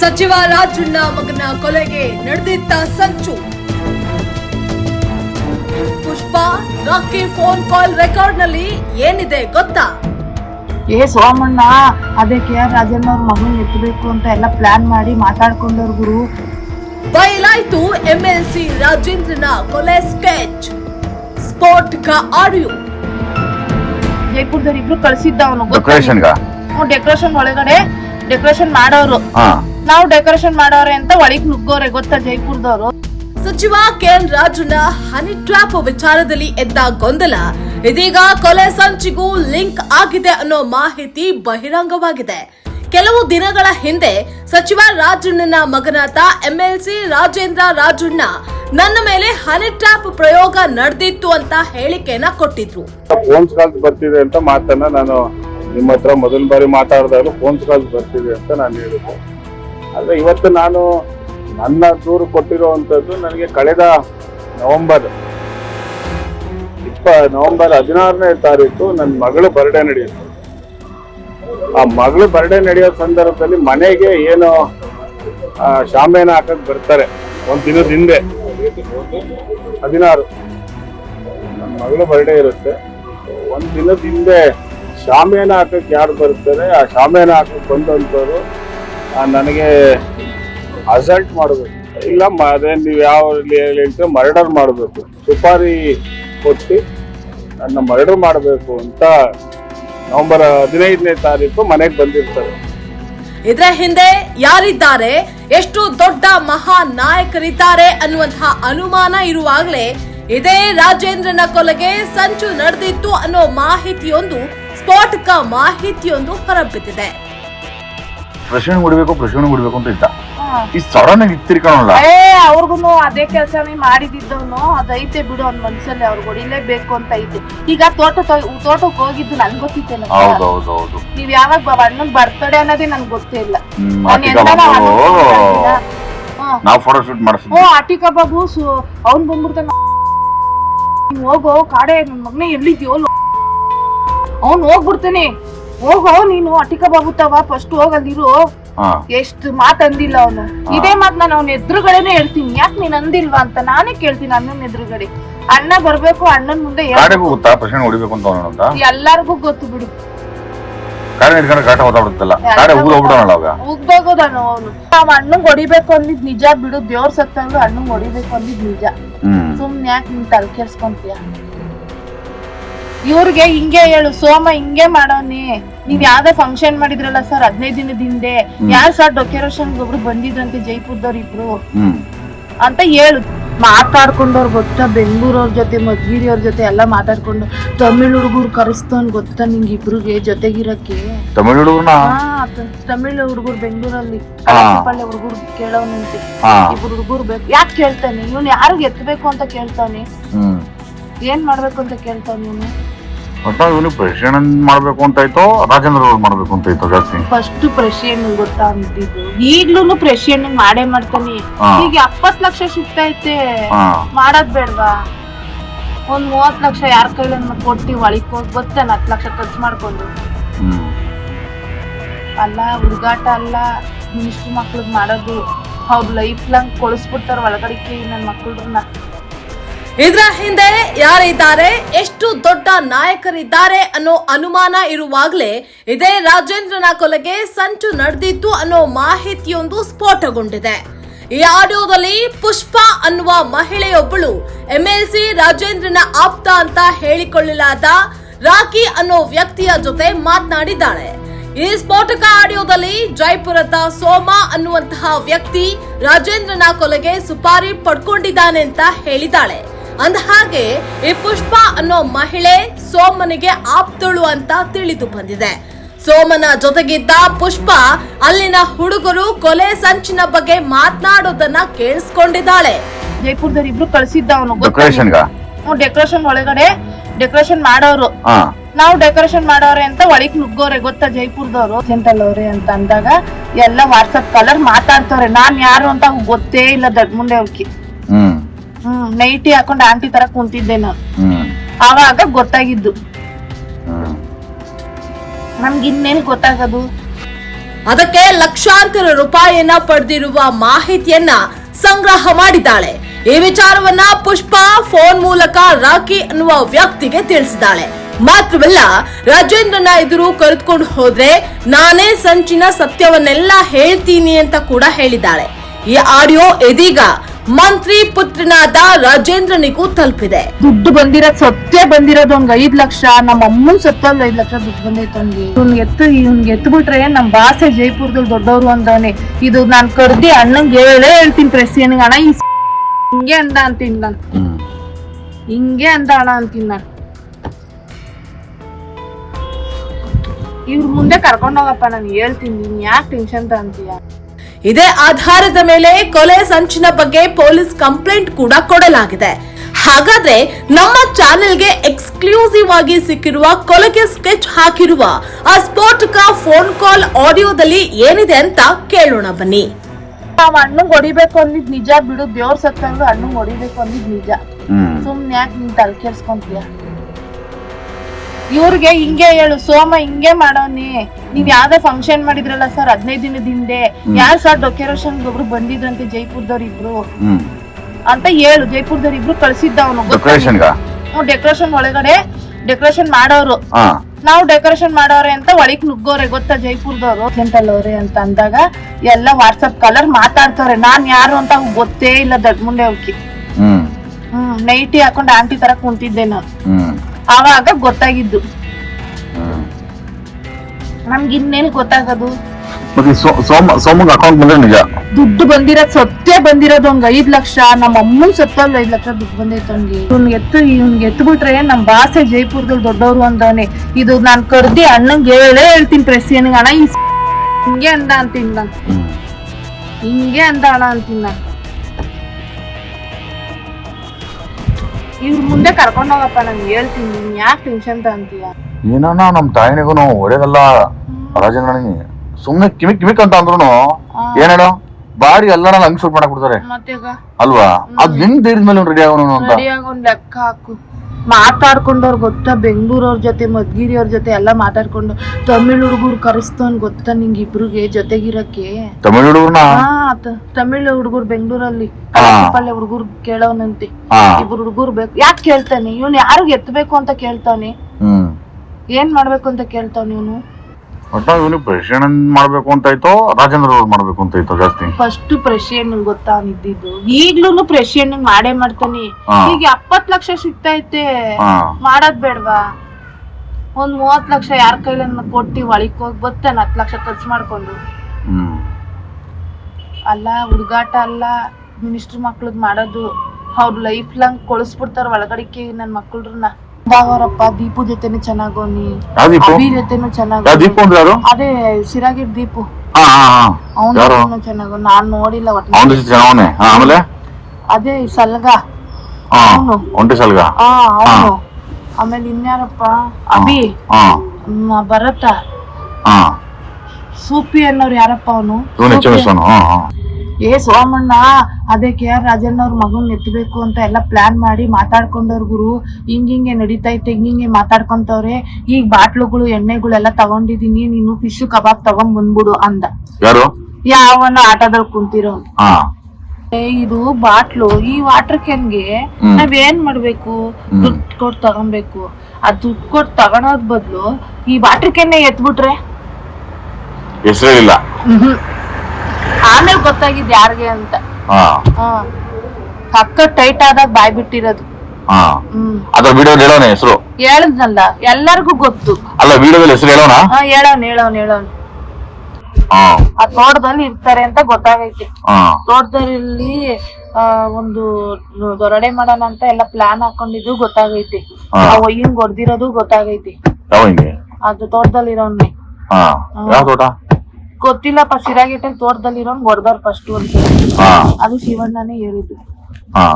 ಸಚಿವ ರಾಜಣ್ಣ ಮಗನ ಕೊಲೆಗೆ ನಡೆದಿದ್ದ ಸಂಚು. ಪುಷ್ಪಾ ರಾಕಿ ಫೋನ್ ಕಾಲ್ ರೆಕಾರ್ಡ್ನಲ್ಲಿ ಏನಿದೆ ಗೊತ್ತಾ? ಏ ಸೋಮಣ್ಣ ಅದೇ ಕೆ ಆರ್ ರಾಜಣ್ಣ ಅವ್ರ ಮಗನ್ ಎತ್ತಬೇಕು ಅಂತ ಎಲ್ಲ ಪ್ಲಾನ್ ಮಾಡಿ ಮಾತಾಡ್ಕೊಂಡವ್ರ ಗುರು. ಬಯಲಾಯ್ತು ಎಂಎಲ್ಸಿ ರಾಜೇಂದ್ರನ ಕೊಲೆ ಸ್ಕೆಚ್ ಸ್ಫೋಟಕ ಆಡಿಯೋ. ಜೈಪುರದವ್ರು ಇಬ್ರು ಕಳ್ಸಿದ್ದ ಅವನು ಡೆಕೋರೇಷನ್ಗ ಡೆಕೋರೇಷನ್ ಒಳಗಡೆ ಡೆಕೋರೇಷನ್ ಮಾಡೋರು. ಹಾ. ನಾವು ಡೆಕೋರೇಷನ್ ಮಾಡೋರೆ ಅಂತ ಒಳಗ್ ನುಗ್ಗೋರೆ ಗೊತ್ತಾ ಜೈಪುರದವರು? ಸಚಿವ ಕೆಎನ್ ರಾಜುನ ಹನಿ ಟ್ರ್ಯಾಪ್ ವಿಚಾರದಲ್ಲಿ ಎದ್ದ ಗೊಂದಲ. ಇದೀಗ ಕೊಲೆ ಸಂಚಿಗೂ ಲಿಂಕ್ ಆಗಿದೆ ಅನ್ನೋ ಮಾಹಿತಿ ಬಹಿರಂಗವಾಗಿದೆ. ಕೆಲವು ದಿನಗಳ ಹಿಂದೆ ಸಚಿವ ರಾಜಣ್ಣನ ಮಗನಾದ ಎಂಎಲ್ಸಿ ರಾಜೇಂದ್ರ ರಾಜಣ್ಣ ನನ್ನ ಮೇಲೆ ಹನಿ ಟ್ರಾಪ್ ಪ್ರಯೋಗ ನಡೆದಿತ್ತು ಅಂತ ಹೇಳಿಕೆನ ಕೊಟ್ಟಿದ್ರು. ಫೋನ್ಸ್ ಕಾಲ್ಸ್ ಬರ್ತಿದೆ ಅಂತ ಮಾತನ್ನ ನಾನು ನಿಮ್ಮ ಹತ್ರ ಮೊದಲ ಬಾರಿ ಮಾತಾಡಿದಾಗ ಫೋನ್ ಕಾಲ್ ಬರ್ತಿದೆ ಅಂತ ನಾನು ಹೇಳಿದ್ದೆ. ಆದ್ರೆ ಇವತ್ತು ನಾನು ನನ್ನ ದೂರು ಕೊಟ್ಟಿರುವಂಥದ್ದು ನನಗೆ ಕಳೆದ ನವೆಂಬರ್ ಇಪ್ಪ ನವೆಂಬರ್ ಹದಿನಾರನೇ ತಾರೀಕು ನನ್ನ ಮಗಳು ಬರ್ಡೇ ನಡೆಯುತ್ತೆ. ಆ ಮಗಳು ಬರ್ಡೇ ನಡೆಯೋ ಸಂದರ್ಭದಲ್ಲಿ ಮನೆಗೆ ಏನು ಶಾಮೇನ ಹಾಕಕ್ ಬರ್ತಾರೆ. ಒಂದು ದಿನದ ಹಿಂದೆ ಹದಿನಾರು. ನನ್ನ ಮಗಳು ಬರ್ಡೇ ಇರುತ್ತೆ. ಒಂದು ದಿನದ ಹಿಂದೆ ಶಾಮೇನ ಹಾಕಕ್ಕೆ ಯಾರು ಬರ್ತಾರೆ? ಆ ಶಾಮೇನ ಹಾಕಕ್ಕೆ ಬಂದಂತವ್ರು ಆ, ನನಗೆ ಅಸಲ್ಟ್ ಮಾಡಬೇಕು. ಇಲ್ಲ ಅದೇ ನೀವು ಯಾವ ಹೇಳ್ತೀರ ಮರ್ಡರ್ ಮಾಡಬೇಕು. ಸುಪಾರಿ ಕೊಟ್ಟು ನನ್ನ ಮರ್ಡರ್ ಮಾಡಬೇಕು ಅಂತ ನವೆಂಬರ್ ಹದಿನೈದನೇ ತಾರೀಕು ಮನೆಗೆ ಬಂದಿರ್ತಾರೆ. ಇದರ ಹಿಂದೆ ಯಾರಿದ್ದಾರೆ? ಎಷ್ಟು ದೊಡ್ಡ ಮಹಾ ನಾಯಕರಿದ್ದಾರೆ ಅನ್ನುವಂತಹ ಅನುಮಾನ ಇರುವಾಗಲೇ ಇದೇ ರಾಜೇಂದ್ರನ ಕೊಲೆಗೆ ಸಂಚು ನಡೆದಿತ್ತು ಅನ್ನೋ ಮಾಹಿತಿಯೊಂದು, ಸ್ಫೋಟಕ ಮಾಹಿತಿಯೊಂದು ಹೊರಬಿದ್ದಿದೆ. ಪ್ರಶ್ನೆ ಹೊಡಿಬೇಕು ಪ್ರಶ್ನೆ ಹೊಡಿಬೇಕು ಅಂತ ಇದ್ದ. ಈ ಸಡನ್ ಆಗಿ ಇತ್ತಿರ್ಕೊಳ್ಳಲ್ಲ ಏ ಅವ್ರಿಗೂ ಅದೇ ಕೆಲಸನೇ ಮಾಡಿದಿದ್ದವನು ಅದೈತೆ ಬಿಡು ಅವ್ನ ಮನ್ಸಲ್ಲಿ ಅವ್ರಿಗೆ ಹೊಡಿಲೇಬೇಕು ಅಂತ ಐತೆ. ಈಗ ತೋಟ ತೋಟಕ್ಕೆ ಹೋಗಿದ್ದು ನನ್ ಗೊತ್ತಿತ್ತೇನ ನೀವ್ ಯಾವಾಗ ಅಣ್ಣನ್ ಬರ್ತಡೆ ಅನ್ನೋದೇ ನನ್ಗೆ ಗೊತ್ತೇ ಇಲ್ಲ. ನಾವು ಫೋಟೋ ಶೂಟ್ ಓ ಆಟಿಕ ಬಾಬು ಅವ್ನ್ ಬಂದ್ಬಿಡ್ತಾನ. ಹೋಗೋ ಕಾಡೆ ನನ್ ಮಗನೇ ಎಲ್ಲಿದ್ಯೋ ಅವ್ನ್ ಹೋಗ್ಬಿಡ್ತಾನೆ. ಹೋಗೋ ನೀನು ಅಟಿಕ ಬಾಬುತ್ತವ ತವ ಫಸ್ಟ್ ಹೋಗಲ್ಲಿರು. ಹಾ. ಎಷ್ಟು ಮಾತ್ ಅಂದಿಲ್ಲ ಅವನು ಇದೇ ಮಾತ್ ನಾನು ಅವ್ನ ಎದುರುಗಡೆನೆ ಹೇಳ್ತೀನಿ. ಯಾಕೆ ನೀನ್ ಅಂದಿಲ್ವಾ ಅಂತ ನಾನೇ ಕೇಳ್ತೀನಿ ಅಣ್ಣನ ಎದುರುಗಡೆ. ಅಣ್ಣ ಬರ್ಬೇಕು ಅಣ್ಣನ್ ಮುಂದೆ ಎಲ್ಲಾರ್ಗು ಗೊತ್ತಾ? ಪ್ರಶ್ನೆ ಹೊಡಿಬೇಕು ಅಂತ ಅವನು ಅಂತ. ಎಲ್ಲಾರ್ಗೂ ಗೊತ್ತು ಬಿಡು. ಕಾಡಿನ ಹಿಡ್ಕೊಂಡು ಗಾಟ ಓದಾಬಿಡುತ್ತಲ್ಲ ಕಾಡೆ ಊರ್ ಹೋಗ್ಬಿಡೋಣ ಅವಾಗ? ಉಗ್ದೋಗೋದನು ಅವನು. ಅವ ಅಣ್ಣಂಗ್ ಹೊಡಿಬೇಕು ಅಂದಿದ್ ನಿಜ ಬಿಡು. ದೇವ್ರ ಸತ್ತಂಗ್ಳು ಅಣ್ಣಂಗ್ ಹೊಡಿಬೇಕು ಅಂದಿದ್ ನಿಜ. ಹ್ಮ್. ಸುಮ್ನೆ ಯಾಕೆ ನೀನ್ ತಲೆ ಕೆಡ್ಸ್ಕೊಂತೀಯ? ಇವ್ರಿಗೆ ಹಿಂಗೆ ಹೇಳು ಸೋಮ ಹಿಂಗೆ ಮಾಡೋನಿ ನೀವ್ ಯಾವ್ದೇ ಫಂಕ್ಷನ್ ಮಾಡಿದ್ರಲ್ಲ ಸರ್ ಹದಿನೈದು ದಿನದ ಹಿಂದೆ. ಯಾರ್ ಸರ್ ಡೆಕೋರೇಷನ್ ಒಬ್ರು ಬಂದಿದ್ರಂತೆ ಜೈಪುರದವ್ರ ಇಬ್ರು. ಅಂತ ಹೇಳು. ಮಾತಾಡ್ಕೊಂಡವ್ರು ಗೊತ್ತಾ ಬೆಂಗಳೂರವ್ರ ಜೊತೆ ಮದ್ಗಿರಿಯವ್ರ ಜೊತೆ ಎಲ್ಲ ಮಾತಾಡ್ಕೊಂಡು ತಮಿಳ್ ಹುಡುಗರು ಕರೆಸ್ತಾನ್ ಗೊತ್ತಾ ನಿಂಗೆ ಇಬ್ರಿಗೆ ಜೊತೆಗಿರಕ್ಕೆ? ತಮಿಳ್ ಹುಡುಗರ್ ತಮಿಳ್ ಹುಡುಗರು ಬೆಂಗಳೂರಲ್ಲಿ. ಪಳ್ಳೆ ಹುಡುಗರು ಕೇಳೋನಂತೆ. ಇಬ್ರು ಹುಡುಗರು ಬೇಕು ಯಾಕೆ ಕೇಳ್ತಾನೆ? ಇವನು ಯಾರಿಗ್ ಎತ್ತಬೇಕು ಅಂತ ಕೇಳ್ತಾನೆ? ಏನ್ ಮಾಡ್ಬೇಕು ಅಂತ ಕೇಳ್ತಾನೆ ಇವನು? ಒಟ್ಟ ಇವನು ಪ್ರಶ್ನೆ ಮಾಡ್ಬೇಕು ಅಂತ ಆಯ್ತು ರಾಜೇಂದ್ರ ಅವ್ರು ಮಾಡ್ಬೇಕು ಅಂತ ಆಯ್ತು ಜಾಸ್ತಿ? ಫಸ್ಟ್ ಪ್ರೆಷಿಯನ್ ಗೊತ್ತಾ ಅಂತಿದ್ದು. ಈಗ್ಲೂನು ಪ್ರೆಷಿಯನ್ ಮಾಡೇ ಮಾಡ್ತಾನೆ. ಹಾ. ಈಗ ಎಪ್ಪತ್ ಲಕ್ಷ ಸಿಗ್ತೈತೆ ಹಾ. ಮಾಡೋದ್ ಬೇಡ್ವಾ? ಒಂದ್ ಮೂವತ್ ಲಕ್ಷ ಯಾರ ಕೈಲನ್ನ ಕೊಟ್ಟಿ ಒಳಗ್ ಹೋಗಿ ಬರ್ತಾನೆ ಹತ್ ಲಕ್ಷ ಖರ್ಚು ಮಾಡ್ಕೊಂಡು? ಹ್ಮ್. ಅಲ್ಲ ಹುಡುಗಾಟ ಅಲ್ಲ. ಇಷ್ಟು ಮಕ್ಳಿಗೆ ಮಾಡೋದು. ಅವ್ರ ಲೈಫ್ ಲಾಂಗ್ ಕೊಳಿಸ್ಬಿಡ್ತಾರ ಒಳಗಡಿಕೆ ನನ್ನ ಮಕ್ಕಳನ್ನ ಇದರ ಹಿಂದೆ ಯಾರಿದ್ದಾರೆ ಎಷ್ಟು ದೊಡ್ಡ ನಾಯಕರಿದ್ದಾರೆ ಅನ್ನೋ ಅನುಮಾನ ಇರುವಾಗಲೇ ಇದೇ ರಾಜೇಂದ್ರನ ಕೊಲೆಗೆ ಸಂಚು ನಡೆದಿತ್ತು ಅನ್ನೋ ಮಾಹಿತಿಯೊಂದು ಸ್ಫೋಟಗೊಂಡಿದೆ. ಈ ಆಡಿಯೋದಲ್ಲಿ ಪುಷ್ಪ ಅನ್ನುವ ಮಹಿಳೆಯೊಬ್ಬಳು ಎಂಎಲ್ಸಿ ರಾಜೇಂದ್ರನ ಆಪ್ತ ಅಂತ ಹೇಳಿಕೊಳ್ಳಲಾದ ರಾಕಿ ಅನ್ನೋ ವ್ಯಕ್ತಿಯ ಜೊತೆ ಮಾತನಾಡಿದ್ದಾಳೆ. ಈ ಸ್ಫೋಟಕ ಆಡಿಯೋದಲ್ಲಿ ಜೈಪುರದ ಸೋಮ ಅನ್ನುವಂತಹ ವ್ಯಕ್ತಿ ರಾಜೇಂದ್ರನ ಕೊಲೆಗೆ ಸುಪಾರಿ ಪಡ್ಕೊಂಡಿದ್ದಾನೆ ಅಂತ ಹೇಳಿದ್ದಾಳೆ. ಅಂದಹಾಗೆ ಈ ಪುಷ್ಪ ಅನ್ನೋ ಮಹಿಳೆ ಸೋಮನಿಗೆ ಆಪ್ತಳು ಅಂತ ತಿಳಿದು ಬಂದಿದೆ. ಸೋಮನ ಜೊತೆಗಿದ್ದ ಪುಷ್ಪ ಅಲ್ಲಿನ ಹುಡುಗರು ಕೊಲೆ ಸಂಚಿನ ಬಗ್ಗೆ ಮಾತನಾಡೋದನ್ನ ಕೇಳಿಸ್ಕೊಂಡಿದ್ದಾಳೆ. ಜೈಪುರದಲ್ಲಿ ಇಬ್ರು ಕಳ್ಸಿದ್ದ ಅವನು ಡೆಕೋರೇಷನ್ ಒಳಗಡೆ ಡೆಕೋರೇಷನ್ ಮಾಡೋರು. ಹಾ. ನಾವು ಡೆಕೋರೇಷನ್ ಮಾಡೋರೆ ಅಂತ ಒಳಗ್ ನುಗ್ಗೋರೆ ಗೊತ್ತಾ ಜೈಪುರದವ್ರು? ಸೆಂಟ್ರಲ್ ಅವ್ರೆ ಅಂತ ಅಂದಾಗ ಎಲ್ಲ ವಾಟ್ಸಪ್ ಕಲರ್ ಮಾತಾಡ್ತವ್ರೆ ನಾನ್ ಯಾರು ಅಂತ ಗೊತ್ತೇ ಇಲ್ಲ ದಡ್ ಮುಂಡೆ ಹ್ಮ್. ನೈಟಿ ಹಾಕೊಂಡು ಆಂಟಿ ತರ ಕುಂತಿದ್ದೆ ನಾನು. ಆವಾಗ ಗೊತ್ತಾಗಿದ್ದು. ನಮ್ಗೆ ಇನ್ನೇನ್ ಗೊತ್ತಾಗದು? ಅದಕ್ಕೆ ಲಕ್ಷಾಂತರ ರೂಪಾಯಿಯನ್ನ ಪಡೆದಿರುವ ಮಾಹಿತಿಯನ್ನ ಸಂಗ್ರಹ ಮಾಡಿದ್ದಾಳೆ. ಈ ವಿಚಾರವನ್ನ ಪುಷ್ಪ ಫೋನ್ ಮೂಲಕ ರಾಕಿ ಅನ್ನುವ ವ್ಯಕ್ತಿಗೆ ತಿಳಿಸಿದ್ದಾಳೆ. ಮಾತ್ರವಲ್ಲ ರಾಜೇಂದ್ರನ ಎದುರು ಕರೆದುಕೊಂಡು ಹೋದ್ರೆ ನಾನೇ ಸಂಚಿನ ಸತ್ಯವನ್ನೆಲ್ಲ ಹೇಳ್ತೀನಿ ಅಂತ ಕೂಡ ಹೇಳಿದ್ದಾಳೆ. ಈ ಆಡಿಯೋ ಇದೀಗ ಮಂತ್ರಿ ಪುತ್ರನಾದ ರಾಜೇಂದ್ರನಿಗೂ ತಲುಪಿದೆ. ದುಡ್ಡು ಬಂದಿರೋ ಸತ್ಯ ಬಂದಿರೋದು ಒಂದ್ ಐದ್ ಲಕ್ಷ ನಮ್ಮ ಅಮ್ಮನ್ ಸತ್ತಲ್ಲಿ ಐದ್ ಲಕ್ಷ ದುಡ್ಡು ಬಂದೈತೆ ಅವ್ನಿಗೆ ಇವ್ನ್ ಎತ್ತು ಇವ್ನ್ ಎತ್ತು ಬಿಟ್ರೆ ನಮ್ ಬಾಸೆ ಜೈಪುರದಲ್ಲಿ ದೊಡ್ಡವ್ರು ಅಂದವನೇ. ಇದು ನಾನ್ ಕರ್ದಿ ಅಣ್ಣಂಗೆ ಹೇಳೇ ಹೇಳ್ತೀನಿ ಪ್ರೆಸಿಯನ್ಗೆ ಅಣ್ಣ ಈ ಹಿಂಗೆ ಅಂದ ಅಂತೀನಿ ನಾನು. ಹಿಂಗೆ ಅಂದ ಅಣ್ಣ ಅಂತೀನಿ ನಾನು. ಇವ್ರ ಮುಂದೆ ಕರ್ಕೊಂಡೋಗಪ್ಪ ನಾನು ಹೇಳ್ತೀನಿ ನೀನ್ ಯಾಕೆ ಟೆನ್ಷನ್ ತಗೊಂತೀಯ? ಇದೇ ಆಧಾರದ ಮೇಲೆ ಕೊಲೆ ಸಂಚಿನ ಬಗ್ಗೆ ಪೊಲೀಸ್ ಕಂಪ್ಲೇಂಟ್ ಕೂಡ ಕೊಡಲಾಗಿದೆ. ಹಾಗಾದ್ರೆ ನಮ್ಮ ಚಾನೆಲ್ಗೆ ಎಕ್ಸ್ಕ್ಲೂಸಿವ್ ಆಗಿ ಸಿಕ್ಕಿರುವ ಕೊಲೆಗೆ ಸ್ಕೆಚ್ ಹಾಕಿರುವ ಆ ಸ್ಫೋಟಕ ಫೋನ್ ಕಾಲ್ ಆಡಿಯೋದಲ್ಲಿ ಏನಿದೆ ಅಂತ ಕೇಳೋಣ ಬನ್ನಿ. ನಾವ್ ಹಣ್ಣು ಹೊಡಿಬೇಕು ಅಂದಿದ್ ನಿಜ ಬಿಡು ದೇವ್ರ ಸತ್ತಂಗ ಹಣ್ಣು ಹೊಡಿಬೇಕು ಅಂದಿದ್ ನಿಜ. ಸುಮ್ನೆ ಯಾಕೆ ನೀನ್ ತಲೆ ಕೆಡ್ಸ್ಕೊಂತೀಯ? ಇವ್ರಿಗೆ ಹಿಂಗೆ ಹೇಳು ಸೋಮ ಹಿಂಗೆ ಮಾಡೋನಿ ನೀವ್ ಯಾವ್ದೋ ಫಂಕ್ಷನ್ ಮಾಡಿದ್ರಲ್ಲ ಸರ್ ಹದಿನೈದು ದಿನದ ಹಿಂದೆ ಯಾರ್ ಸರ್ ಡೆಕೋರೇಷನ್ ಒಬ್ರು ಬಂದಿದ್ರಂತೆ ಜೈಪುರದವ್ರ ಇಬ್ರು? ಹ್ಮ್. ಅಂತ ಹೇಳು ಜೈಪುರದವ್ರ ಇಬ್ರು ಕಳ್ಸಿದ್ದ ಅವನು ಡೆಕೋರೇಷನ್ ಒಳಗಡೆ ಡೆಕೋರೇಷನ್ ಮಾಡೋರು. ಹಾ. ನಾವು ಡೆಕೋರೇಷನ್ ಮಾಡೋರೆ ಅಂತ ಒಳಗ್ ನುಗ್ಗೋರೆ ಗೊತ್ತಾ ಜೈಪುರದವ್ರು? ಅವ್ರೆ ಅಂತ ಅಂದಾಗ ಎಲ್ಲ ವಾಟ್ಸಪ್ ಕಲರ್ ಮಾತಾಡ್ತಾರೆ. ನಾನ್ ಯಾರು ಅಂತ ಅವ್ ಗೊತ್ತೇ ಇಲ್ಲ ದಡ್ಮುಂಡೆ ಅವ್ಕಿ. ಹ್ಮ್. ಹ್ಮ್ ನೈಟಿ ಹಾಕೊಂಡು ಆಂಟಿ ತರ ಕುಂತಿದ್ದೆ ನಾನು. ಹ್ಮ್. ಆವಾಗ ಗೊತ್ತಾಗಿದ್ದು. ನಮ್ಗೆ ಇನ್ನೇನು ಗೊತ್ತಾಗದು? ಮತ್ತೆ ಸೋಮ ಸೋಮಗ್ ಅಕೌಂಟ್ ಬಂದ್ರೆ ನಿಜ? ದುಡ್ಡು ಬಂದಿರೋದ್ ಸತ್ಯ ಬಂದಿರೋದು ಒಂದ್ ಐದ್ ಲಕ್ಷ ನಮ್ಮ ಅಮ್ಮನ್ ಸತ್ತಲ್ಲಿ ಐದ್ ಲಕ್ಷ ದುಡ್ಡು ಬಂದೈತೆ ಅವ್ನಿಗೆ ಇವ್ನ್ ಎತ್ತು ಇವ್ನ್ಗೆ ಎತ್ತು ಬಿಟ್ರೆ ನಮ್ ಬಾಸೆ ಜೈಪುರದಲ್ಲಿ ದೊಡ್ಡವರು ಅಂದವನೆ ಇದು ನಾನ್ ಕರ್ದಿ ಅಣ್ಣಂಗೆ ಹೇಳೇ ಹೇಳ್ತೀನಿ ಪ್ರೆಸಿಯನ್ಗೆ ಅಣ್ಣ ಈ ಹಿಂಗೆ ಅಂದ ಅಂತೀನಿ ನಾನು. ಹಿಂಗೆ ಅಂದ ಅಣ್ಣ ಅಂತೀನಿ ನಾನು. ಇವ್ರ ಮುಂದೆ ಕರ್ಕೊಂಡೋಗಪ್ಪ ನಾನು ಹೇಳ್ತೀನಿ ನೀನ್ ಯಾಕೆ ಟೆನ್ಷನ್ ತಗೊಂತೀಯ? ಏನನ್ನ ನಮ್ ತಾಯಿನಿಗೂ ಒಳ್ಳೇದಲ್ಲ? ರಾಜೇಂದ್ರನಿಗೆ ಸುಮ್ನೆ ಕಿಮಿಕ್ ಕಿಮಿಕ್ ಅಂತ ಅಂದ್ರು ಏನ್ ಹೇಳು ಬಾರಿ ಎಲ್ಲಾರ ಹಂಗ್ ಶೂಟ್ ಮಾಡಕ್ ಬಿಡ್ತಾರೆ ಅಲ್ವಾ? ಅದ್ ಹೆಂಗ್ ಧೈರ್ಯದ ಮೇಲೆ ರೆಡಿ ಆಗೋನು ಅಂತ? ಲೆಕ್ಕ ಹಾಕು. ಮಾತಾಡ್ಕೊಂಡವ್ರ ಗೊತ್ತಾ? ಬೆಂಗಳೂರವ್ರ ಜೊತೆ ಮದ್ಗಿರಿ ಅವ್ರ ಜೊತೆ ಎಲ್ಲ ಮಾತಾಡ್ಕೊಂಡು ತಮಿಳ್ ಹುಡುಗರು ಕರೆಸ್ತವನ್ ಗೊತ್ತಾ ನಿಂಗೆ ಇಬ್ರಿಗೆ ಜೊತೆಗಿರಕ್ಕೆ? ತಮಿಳ್ ಹುಡುಗರ್ನ? ತಮಿಳ್ ಹುಡುಗರು ಬೆಂಗಳೂರಲ್ಲಿ. ಪಲ್ಲೆ ಹುಡುಗರು ಕೇಳೋನಂತೆ. ಇಬ್ರು ಹುಡುಗರು ಬೇಕು. ಯಾಕೆ ಕೇಳ್ತಾನೆ? ಇವ್ನು ಯಾರಿಗ್ ಎತ್ತಬೇಕು ಅಂತ ಕೇಳ್ತಾನೆ? ಏನ್ ಮಾಡ್ಬೇಕು ಅಂತ ಕೇಳ್ತಾವ್ ಇವನು ಒಟ್ಟ ಇವನಿಗೆ ಪ್ರೆಷನ್ ಮಾಡ್ಬೇಕು ಅಂತ ಆಯ್ತೋ ರಾಜೇಂದ್ರ ಅವ್ರು ಮಾಡ್ಬೇಕು ಅಂತ ಇತ್ತೋ ಜಾಸ್ತಿ. ಫಸ್ಟ್ ಪ್ರೆಸಿಡೆಂಟ್ ಗೊತ್ತಾ ಇದ್ದಿದ್ದು ಈಗ್ಲೂನು ಪ್ರೆಸಿಡೆಂಟ್ ಮಾಡೇ ಮಾಡ್ತಾನೆ. ಹಾ. ಈಗ ಎಪ್ಪತ್ ಲಕ್ಷ ಸಿಗ್ತೈತೆ ಹಾ. ಮಾಡೋದ್ ಬೇಡ್ವಾ? ಒಂದ್ ಮೂವತ್ ಲಕ್ಷ ಯಾರ ಕೈಲನ್ನ ಕೊಟ್ಟಿ ಒಳಕ್ ಹೋಗಿ ಬತ್ತಾನ ಹತ್ ಲಕ್ಷ ಖರ್ಚು ಮಾಡ್ಕೊಂಡು. ಹ್ಮ್. ಅಲ್ಲ ಹುಡುಗಾಟ ಅಲ್ಲ. ಮಿನಿಸ್ಟರ್ ಮಕ್ಳದ್ ಮಾಡೋದು. ಅವ್ರ ಲೈಫ್ ಲಾಂಗ್ ಕೊಳಿಸ್ಬಿಡ್ತಾರ ಒಳಗಡಿಕೆ ನನ್ ಮಕ್ಳನ್ನ. ಅವರಪ್ಪ ದೀಪು ಜೊತೆನು ಚೆನ್ನಾಗೋನಿ ಯಾವ ದೀಪು? ಅಭಿ ಜೊತೆನು ಚೆನ್ನಾಗ ಯಾವ ದೀಪು ಅಂದ್ರೆ ಯಾರು? ಅದೇ ಸಿರಾಗಿರ್ ದೀಪು. ಹಾ ಹಾ ಹಾ. ಅವನ ಯಾರು? ಜೊತೆನು ಚೆನ್ನಾಗೋ ನಾನ್ ನೋಡಿಲ್ಲ ಒಟ್ಟ ಅವನ ಜೊತೆ ಅವನೇ ಆಮೇಲೆ? ಅದೇ ಸಲ್ಗ. ಹಾ ಅವ್ನು. ಒಂಟಿ ಸಲ್ಗ. ಆ ಅವನು. ಆಮೇಲೆ ಇನ್ಯಾರಪ್ಪ? ಅಭಿ. ಹಾ. ಭರತ. ಹಾ. ಸೂಪಿ ಅನ್ನೋರು ಯಾರಪ್ಪ ಅವನು? ಇವನು ಎಚ್ ಎಂ ಎಸ್ ಅವನು. ಹಾ ಹಾ. ಏ ಸೋಮಣ್ಣ ಅದೇ ಕೆ ಆರ್ ರಾಜಣ್ಣ ಅವ್ರ ಮಗನ್ ಎತ್ತಬೇಕು ಅಂತ ಎಲ್ಲ ಪ್ಲಾನ್ ಮಾಡಿ ಮಾತಾಡ್ಕೊಂಡವ್ರ ಗುರು. ಹಿಂಗಿಂಗೆ ನಡೀತೈತೆ ಹಿಂಗಿಂಗೆ ಮಾತಾಡ್ಕೊಂತವ್ರೆ. ಈಗ ಬಾಟ್ಲುಗಳು ಎಣ್ಣೆಗಳೆಲ್ಲ ತಗೊಂಡಿದೀನಿ ನೀನು ಫಿಶ್ ಕಬಾಬ್ ತಗೊಂಡ್ ಬಂದ್ಬಿಡು ಅಂದ. ಯಾರು? ಯಾವನ ಆಟದಲ್ಲಿ ಕುಂತಿರೋ? ಇದು ಬಾಟ್ಲು ಈ ವಾಟರ್ ಕೆನ್ಗೆ ನಾವ್ ನಾವೇನ್ ಮಾಡ್ಬೇಕು? ದುಡ್ಡು ಕೊಟ್ಟು ತಗೊಬೇಕು. ಆ ದುಡ್ಡು ಕೊಟ್ಟು ತಗೊಳೋದ್ ಬದ್ಲು ಈ ವಾಟರ್ ಕೆನ್ನೆ ಎತ್ಬಿಟ್ರೆ? ಹೆಸರು ಇಲ್ಲ. ಆಮೇಲೆ ಗೊತ್ತಾಗಿದ್ ಯಾರಿಗೆ ಅಂತ. ಹಾ. ಹಾ. ಟೈಟ್ ಆದಾಗ ಬಾಯ್ ಬಿಟ್ಟಿರೋದು. ಹಾ. ಹ್ಮ್. ಅದ್ರ ವಿಡಿಯೋದಲ್ಲಿ ಹೇಳೋಣ ಹೆಸರು? ಹೇಳದ್ನಲ್ಲ ಎಲ್ಲರಿಗೂ ಗೊತ್ತು. ಅಲ್ಲ ವಿಡಿಯೋದಲ್ಲಿ ಹೆಸರು ಹೇಳೋಣ? ಹಾ ಹೇಳೋನ್ ಹೇಳೋನ್ ಹೇಳೋನ್ ಹಾ. ಆ ತೋಟದಲ್ಲಿ ಇರ್ತಾರೆ ಅಂತ ಗೊತ್ತಾಗೈತಿ. ಹಾ. ತೋಟದಲ್ಲಿ ಆ ಒಂದು ದೊರಡೆ ಮಾಡೋಣ ಅಂತ ಎಲ್ಲ ಪ್ಲಾನ್ ಹಾಕೊಂಡಿದ್ದು ಗೊತ್ತಾಗೈತಿ. ಹಾ. ಆ ಹಿಂಗ್ ಹೊಡ್ದಿರೋದು ಗೊತ್ತಾಗೈತಿ. ಯಾವ ಹಿಂಗೆ ಅದು ತೋಟದಲ್ಲಿ ಇರೋನ್ನೇ ಹಾ. ಯಾವ ತೋಟ? ಗೊತ್ತಿಲ್ಲಪ್ಪ ಸಿರಾಗಿಟ್ಟಲ್ಲಿ ತೋಟದಲ್ಲಿ ಇರೋನ್ ಹೊಡ್ದವ್ರು ಫಸ್ಟ್ ಅಂತ ಹಾ. ಅದು ಶಿವಣ್ಣನೇ ಹೇಳಿದ್ದು. ಹಾ.